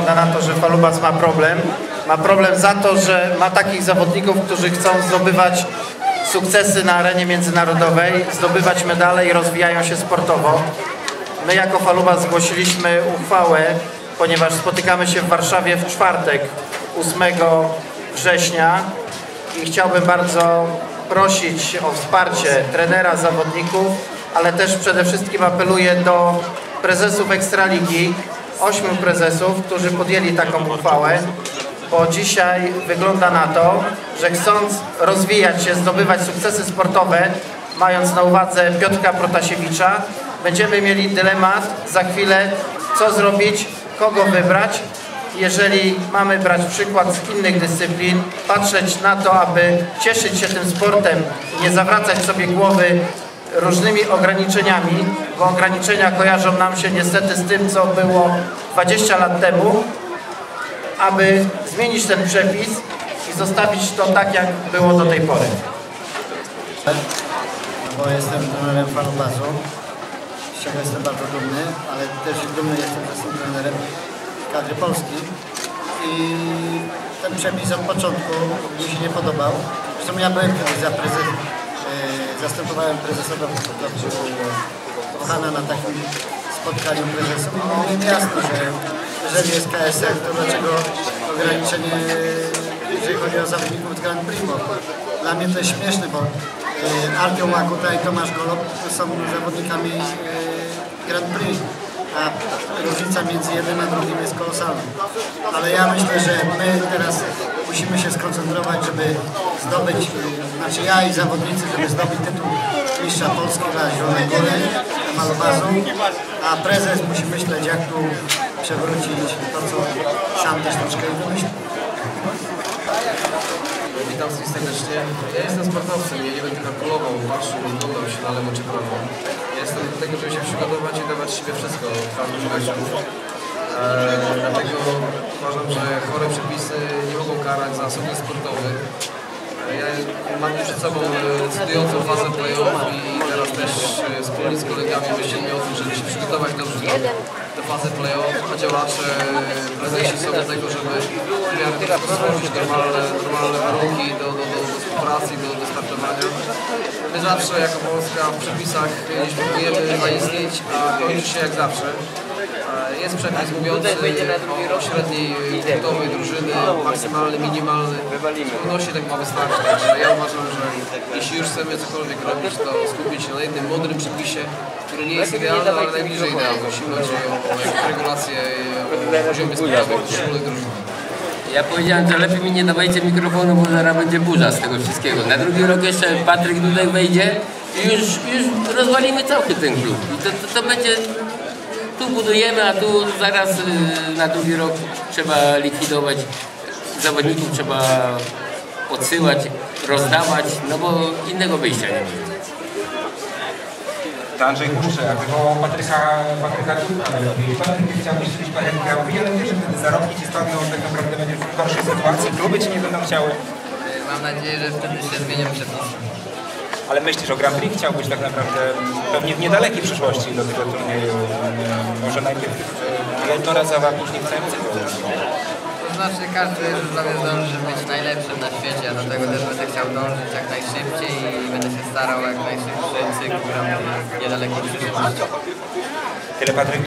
wygląda na to, że Falubas ma problem. Ma problem za to, że ma takich zawodników, którzy chcą zdobywać sukcesy na arenie międzynarodowej, zdobywać medale i rozwijają się sportowo. My jako Falubas zgłosiliśmy uchwałę, ponieważ spotykamy się w Warszawie w czwartek, 8 września i chciałbym bardzo prosić o wsparcie trenera, zawodników, ale też przede wszystkim apeluję do prezesów Ekstraligi, ośmiu prezesów, którzy podjęli taką uchwałę, bo dzisiaj wygląda na to, że chcąc rozwijać się, zdobywać sukcesy sportowe, mając na uwadze Piotrka Protasiewicza, będziemy mieli dylemat za chwilę, co zrobić, kogo wybrać. Jeżeli mamy brać przykład z innych dyscyplin, patrzeć na to, aby cieszyć się tym sportem nie zawracać sobie głowy różnymi ograniczeniami, bo ograniczenia kojarzą nam się niestety z tym, co było 20 lat temu, aby zmienić ten przepis i zostawić to tak, jak było do tej pory. bo jestem trenerem Falubazu, z czego jestem bardzo dumny, ale też dumny jestem, że jestem trenerem kadry Polski i ten przepis od początku mi się nie podobał. Zresztą ja byłem kiedyś za prezes, e, zastępowałem prezesa Kochana na takim spotkaniu prezesów i mówiłem jasno, że jeżeli jest KSL, to dlaczego ograniczenie, jeżeli chodzi o zawodników z Grand Prix, dla mnie to jest śmieszne, bo e, Artyom Łakuta i Tomasz Golob są zawodnikami e, Grand Prix, a różnica między jednym a drugim jest kolosalna. Ale ja myślę, że my teraz musimy się skoncentrować, żeby zdobyć, znaczy ja i zawodnicy, żeby zdobyć tytuł mistrza Polski dla Zielonej Góry, Malobazu, a prezes musi myśleć, jak tu przewrócić to, co sam też troszkę wymyślił. Witam wszystkich serdecznie. Ja jestem sportowcem, ja nie będę kalkulował, oglądał się na lewo czy prawo. Ja jestem do tego, żeby się przygotować i dawać siebie wszystko w każdym. Eee, dlatego uważam, że chore przepisy nie mogą karać za sukces sportowy. Mam przed sobą decydującą fazę play-off i teraz też e, wspólnie z kolegami myślimy o tym, żeby się przygotować dobrze do, do fazy play-off, działacze, e, prezesi są do tego, żeby w stworzyć normalne, normalne warunki do, do, do, do współpracy, do, do startowania. My zawsze jako Polska w przepisach nie spróbujemy zaistnieć, a kończy się jak zawsze. Jest przepis mówiący o średniej punktowej drużyny, maksymalny, minimalny. W zupełności tak ma wystarczyć. Także ja uważam, że jeśli już chcemy cokolwiek robić, to skupić się na jednym mądrym przepisie, który nie jest idealny, ale najbliżej idealny. Jeśli chodzi o, regulację o poziomie sportowym poszczególnych drużyn. Ja powiedziałem, że lepiej mi nie dawajcie mikrofonu, bo zaraz będzie burza z tego wszystkiego. Na drugi rok jeszcze Patryk Dudek wejdzie i już, już rozwalimy cały ten klub. I to, to, to będzie... Tu budujemy, a tu zaraz y, na drugi rok trzeba likwidować. Zawodników trzeba odsyłać, rozdawać, no bo innego wyjścia nie ma. Andrzej Kuszczak, wywołał Patryka, Patryka Dudka najlepiej. Patryk chciałbyś kiedyś parę grał wiele, wiesz, że wtedy zarobki ci spadną, tak naprawdę będziesz w gorszej sytuacji, kluby ci nie będą chciały. Mam nadzieję, że wtedy się zmienią przepisy. Ale myślisz o Grand Prix, chciałbyś tak naprawdę pewnie w niedalekiej przyszłości do tego turnieju, e, może najpierw e, jednorazowa, a później w całym cyklu. To znaczy każdy żużlowiec dąży być najlepszym na świecie, a do tego też będę chciał dążyć jak najszybciej i będę się starał jak najszybszy cykl w niedalekiej przyszłości. Tyle Patryk.